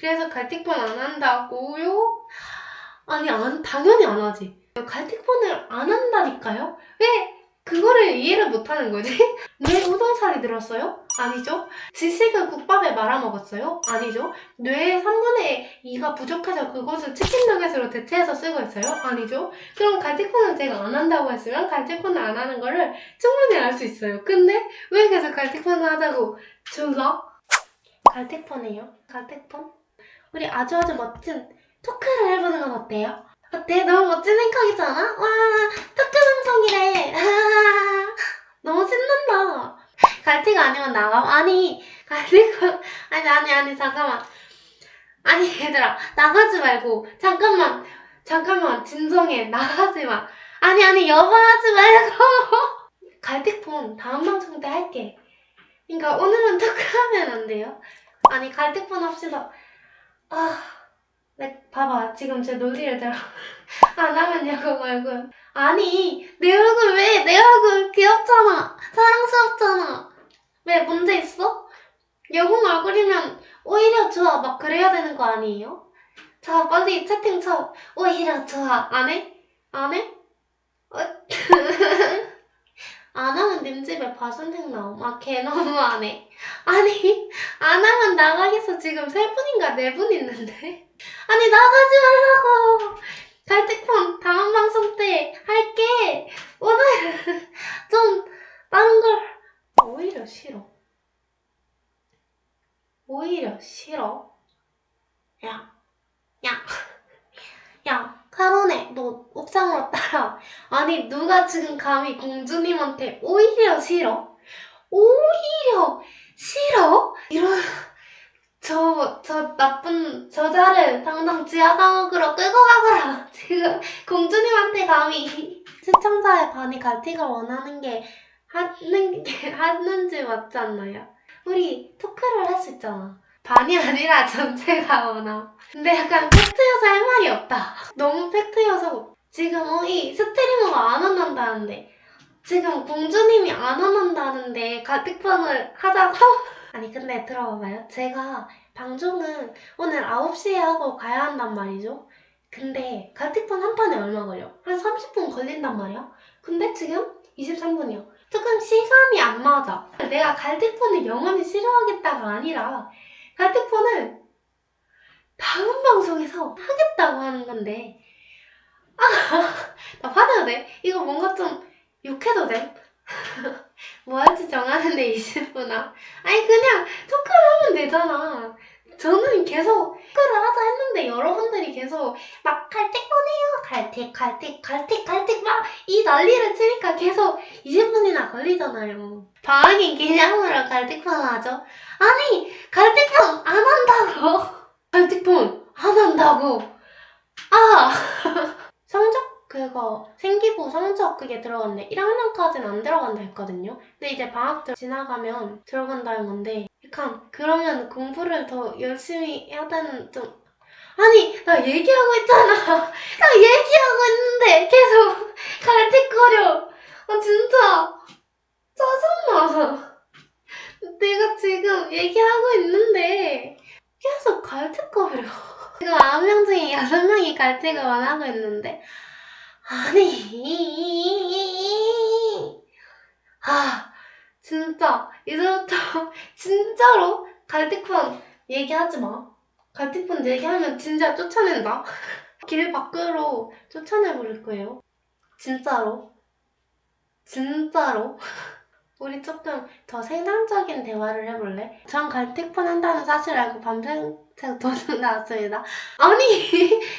그래서 갈틱폰 안 한다고요? 아니, 안, 당연히 안 하지. 갈틱폰을 안 한다니까요? 왜 그거를 이해를 못 하는 거지? 뇌 우동살이 들었어요? 아니죠. 지식을 국밥에 말아먹었어요? 아니죠. 뇌의 3분의 2가 부족해서 그것을 치킨 너겟으로 대체해서 쓰고 있어요? 아니죠. 그럼 갈틱폰을 제가 안 한다고 했으면 갈틱폰을 안 하는 거를 충분히 알 수 있어요. 근데 왜 계속 갈틱폰을 하자고 줄라? 갈틱폰이요? 갈틱폰? 우리 아주 아주 멋진 토크를 해보는 건 어때요? 어때? 너무 멋진 생각이잖아? 와, 토크 방송이래. 너무 신난다. 갈틱 아니면 나가? 아니, 갈틱은, 아니, 아니, 아니, 잠깐만. 아니, 얘들아, 나가지 말고. 잠깐만, 잠깐만, 진정해. 나가지 마. 아니, 아니, 여보 하지 말고. 갈틱폰 다음 방송 때 할게. 그러니까 오늘은 토크하면 안 돼요? 아니, 갈틱폰 합시다. 아, 네, 봐봐. 지금 제 논리를 들어. 안 하면냐고 말고. 아니, 내 얼굴 왜? 내 얼굴 귀엽잖아. 사랑스럽잖아. 왜 문제 있어? 여공 얼굴이면 오히려 좋아. 막 그래야 되는 거 아니에요? 자, 빨리 채팅 쳐. 오히려 좋아. 안 해? 안 해? 어? 안 하면 님 집에 바순택 나옴. 아, 걔 너무 안 해. 아니, 안 하면 나가겠어. 지금 세 분인가 네 분 있는데. 아니, 나가지 말라고. 갈tik폰 다음 방송 때 할게. 오늘 좀 다른 걸 오히려 싫어. 오히려 싫어. 야, 야, 야, 카로네, 너 옥상으로 따라. 아니, 누가 지금 감히 공주님한테 오히려 싫어? 오히려 싫어? 이런, 저, 저 나쁜 저자를 당장 지하 감옥으로 끌고 가거라. 지금 공주님한테 감히 시청자의 반이 갈틱을 원하는 게 하는 게 하는지 맞지 않나요? 우리 토크를 할 수 있잖아. 반이 아니라 전체가 원함. 근데 약간 팩트여서 할 말이 없다. 너무 팩트여서 지금 어, 이 스트리머가 안 한다는데 지금 공주님이 안 한다는데 갈틱방을 하자고? 아니 근데 들어봐봐요. 제가 방송은 오늘 9시에 하고 가야 한단 말이죠. 근데 갈틱폰 한 판에 얼마 걸려? 한 30분 걸린단 말이야. 근데 지금 23분이야. 조금 시간이 안 맞아. 내가 갈틱폰을 영원히 싫어하겠다가 아니라 갈틱폰을 다음 방송에서 하겠다고 하는 건데 아, 나 받아야 돼? 이거 뭔가 좀 욕해도 돼? 뭐 할지 정하는데 20분아 아니 그냥 토크를 하면 되잖아 저는 계속 토크를 하자 했는데 여러분들이 계속 막 갈틱 보내요 갈틱 갈틱 갈틱 갈틱 막이 난리를 치니까 계속 20분이나 걸리잖아요. 방학인 기념으로 갈틱폰 하죠? 아니 갈틱폰 안 한다고. 갈틱폰 안 한다고. 아! 성적? 그거 생기부 성적 그게 들어갔네. 1학년까지는 안 들어간다 했거든요. 근데 이제 방학 때 지나가면 들어간다는 건데 약간 그러면 공부를 더 열심히 해야 되는 좀 아니 나 얘기하고 있잖아. 나 얘기하고 있는데 계속 갈틱거려. 아 진짜. 짜증나. 내가 지금 얘기하고 있는데 계속 갈틱거려. 지금 9명 중에 6명이 갈틱을 원하고 있는데. 아니. 아 진짜 이제부터 진짜로 갈틱폰 얘기하지 마. 갈틱폰 얘기하면 진짜 쫓아낸다. 길 밖으로 쫓아내버릴 거예요. 진짜로. 진짜로. 우리 조금 더 생산적인 대화를 해볼래? 전 갈틱폰 한다는 사실 알고 밤새 도둑 나왔습니다. 아니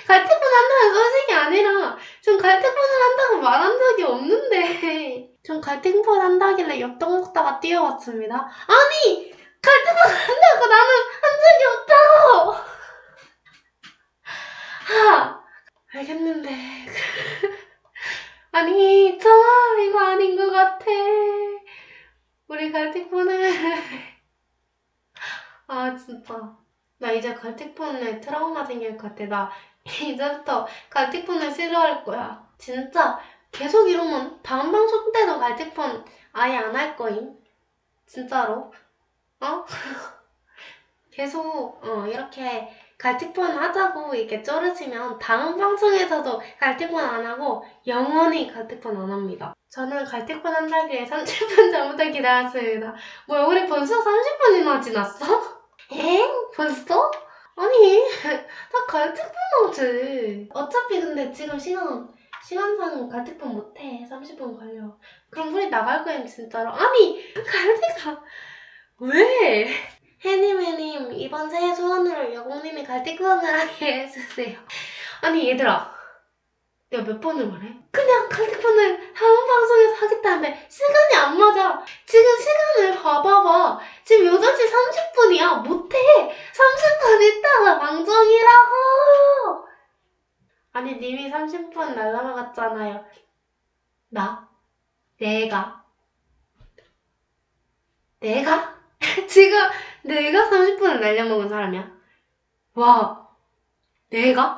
갈틱폰 한다는 소식이 아니라 전 갈틱폰을 한다고 말한 적이 없는데 전 갈틱폰 한다길래 엽떡 먹다가 뛰어왔습니다. 아니! 갈틱폰 한다고 나는 한 적이 없다고! 하! 알겠는데. 아니 저 이거 아닌 것 같아. 우리 갈틱폰을. 아 진짜. 나 이제 갈틱폰에 트라우마 생길 것 같아. 나 이제부터 갈틱폰을 싫어할 거야. 진짜 계속 이러면 다음 방송 때도 갈틱폰 아예 안 할 거임 진짜로 어? 계속 어 이렇게 갈틱폰 하자고 이렇게 쪼르시면 다음 방송에서도 갈틱폰 안 하고 영원히 갈틱폰 안 합니다. 저는 갈틱폰 한다길래 30분 전부터 기다렸습니다. 뭐야 우리 벌써 30분이나 지났어? 엥? 벌써? 아니 다 갈틱폰 하지. 어차피 근데 지금 시간 시간상 갈틱폰 못해. 30분 걸려. 그럼 우리 나갈 거야 진짜로. 아니 갈틱아 왜? 해님 해님 이번 새해 소원으로 여공님이 갈틱폰을 하게 해주세요. 아니 얘들아 내가 몇 번을 말해? 그냥 갈틱폰을 다음 방송에서 하겠다는데 시간이 안 맞아. 지금 시간을 봐봐봐. 지금 8시 30분이야. 못해. 30분 있다가 방송이라고. 아니 님이 30분 날라먹었잖아요. 나? 내가? 내가? 지금 내가 30분을 날려먹은 사람이야? 와, 내가?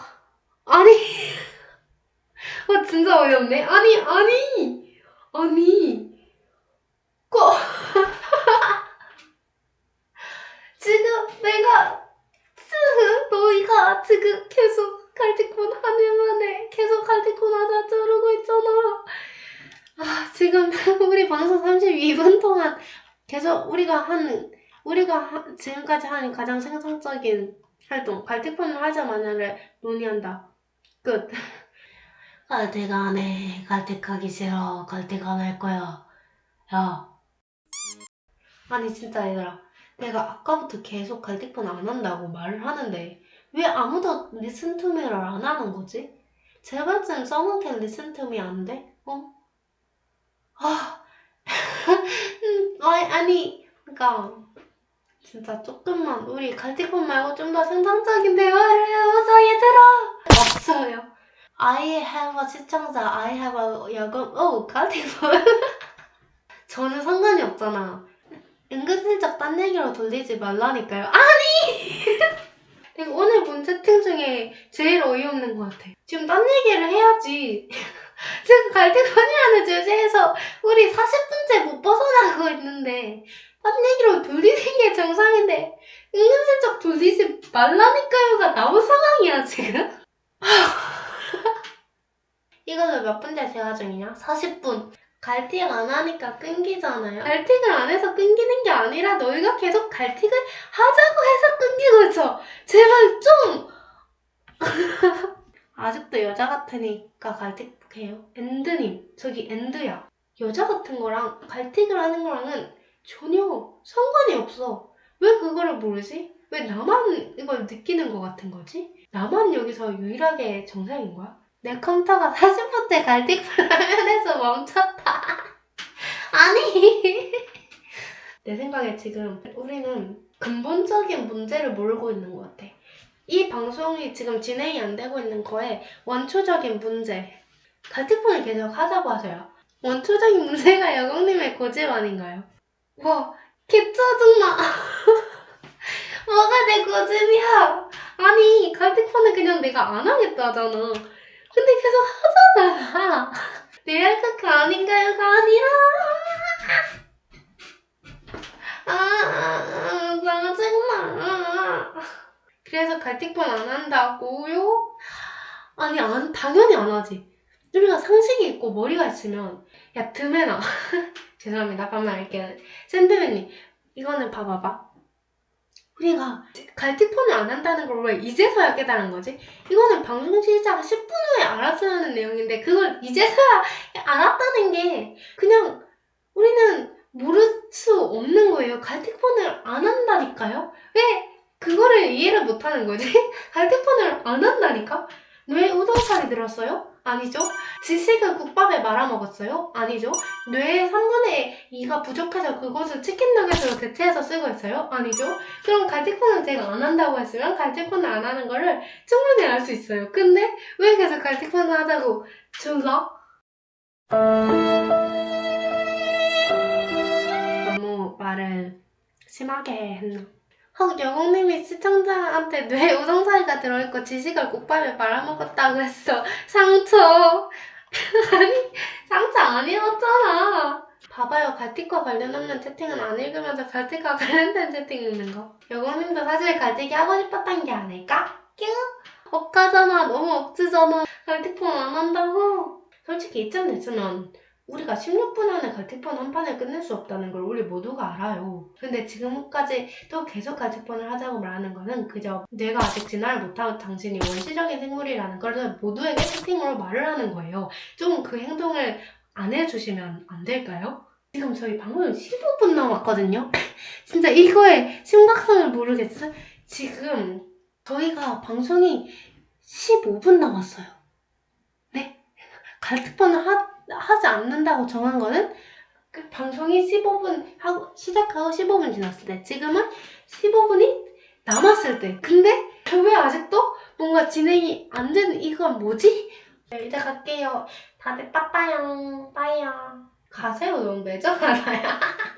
아니, 와, 진짜 어이없네. 아니, 아니, 아니, 거, 지금 내가, 너희가 지금 계속 갈티콘 하늘만에 계속 갈티콘 하자 저러고 있잖아. 아, 지금 우리 방송 32분 동안 계속 우리가 한 우리가 하- 지금까지 한 가장 생산적인 활동 갈틱폰을 하자 마냐를 논의한다. 끝. 갈틱 안 해. 갈틱하기 싫어. 갈틱 안 할 거야. 야. 아니 진짜 얘들아. 내가 아까부터 계속 갈틱폰 안 한다고 말을 하는데 왜 아무도 리슨 투미를 안 하는 거지? 제발 좀 써놓게 리슨 투미 안 돼? 어? 아. 음, 아니, 아니, 그니까, 진짜 조금만, 우리 갈티콘 말고 좀 더 생산적인 대화를 해보자, 얘들아! 없어요. I have a 시청자, I have a 여건, 오, 갈티콘. 저는 상관이 없잖아. 은근슬쩍 딴 얘기로 돌리지 말라니까요. 아니! 내가 오늘 본 채팅 중에 제일 어이없는 것 같아. 지금 딴 얘기를 해야지. 지금 갈티콘이라는 주제에서 우리 40분째 못 벗어나고 있는데 딴 얘기로 돌리는 게 정상인데 은근슬쩍 돌리지 말라니까요가 나온 상황이야 지금 이걸로 몇 분째 대화 중이냐? 40분 갈틱 안 하니까 끊기잖아요 갈틱을 안 해서 끊기는 게 아니라 너희가 계속 갈틱을 하자고 해서 끊기고 있어 제발 좀 아직도 여자 같으니까 갈틱해요 엔드님 저기 엔드야 여자 같은 거랑 갈틱을 하는 거랑은 전혀 상관이 없어. 왜 그거를 모르지? 왜 나만 이걸 느끼는 것 같은 거지? 나만 여기서 유일하게 정상인 거야? 내 컴퓨터가 40분째 갈틱 화면에서 멈췄다. 아니. 내 생각에 지금 우리는 근본적인 문제를 모르고 있는 것 같아. 이 방송이 지금 진행이 안 되고 있는 거에 원초적인 문제. 갈틱폰을 계속 하자고 하세요. 원초적인 문제가 여공님의 고집 아닌가요? 와, 개 짜증나. 뭐가 내 고집이야? 아니, 갈틱폰은 그냥 내가 안 하겠다잖아. 근데 계속 하잖아. 리얼크크 아닌가요가 아니라. 아, 아, 아, 짜증나. 그래서 갈틱폰 안 한다고요? 아니, 안, 당연히 안 하지. 우리가 상식이 있고 머리가 있으면 야 드메나 죄송합니다 반말할게요 샌드맨님 이거는 봐봐봐 우리가 갈틱폰을 안 한다는 걸 왜 이제서야 깨달은 거지? 이거는 방송 시작 10분 후에 알았어야 하는 내용인데 그걸 이제서야 알았다는 게 그냥 우리는 모를 수 없는 거예요 갈틱폰을 안 한다니까요? 왜 그거를 이해를 못 하는 거지? 갈틱폰을 안 한다니까? 뇌 우동살이 들었어요? 아니죠. 지식을 국밥에 말아먹었어요? 아니죠. 뇌의 3분의 2가 부족해서 그것을 치킨 너겟으로 대체해서 쓰고 있어요? 아니죠. 그럼 갈틱폰을 제가 안 한다고 했으면 갈틱폰을 안 하는 거를 충분히 알 수 있어요. 근데 왜 계속 갈틱폰을 하자고 줄라? 너무 말을 심하게 했나? 헉, 여공님이 시청자한테 뇌 우동사리가 들어있고 지식을 국밥에 말아먹었다고 했어. 상처. 아니, 상처 아니었잖아. 봐봐요. 갈틱과 관련 없는 채팅은 안 읽으면서 갈틱과 관련된 채팅 읽는 거. 여공님도 사실 갈틱이 하고 싶었던 게 아닐까? 억까잖아. 너무 억지잖아. 갈틱폰 안 한다고. 솔직히 이쯤 됐으면 우리가 16분 안에 갈틱폰 한 판을 끝낼 수 없다는 걸 우리 모두가 알아요. 근데 지금까지 또 계속 갈틱폰을 하자고 말하는 거는 그저 내가 아직 진화를 못하고 당신이 원시적인 생물이라는 걸 모두에게 채팅으로 말을 하는 거예요. 좀 그 행동을 안 해주시면 안 될까요? 지금 저희 방송 15분 남았거든요. 진짜 이거의 심각성을 모르겠어. 지금 저희가 방송이 15분 남았어요. 네? 갈트폰을 하, 하지 않는다고 정한 거는 그 방송이 15분 하고 시작하고 15분 지났을 때 지금은 15분이 남았을 때 근데 왜 아직도 뭔가 진행이 안 되는 이건 뭐지? 네, 이제 갈게요. 다들 빠빠요. 빠이요. 가세요. 너무 매정하다야.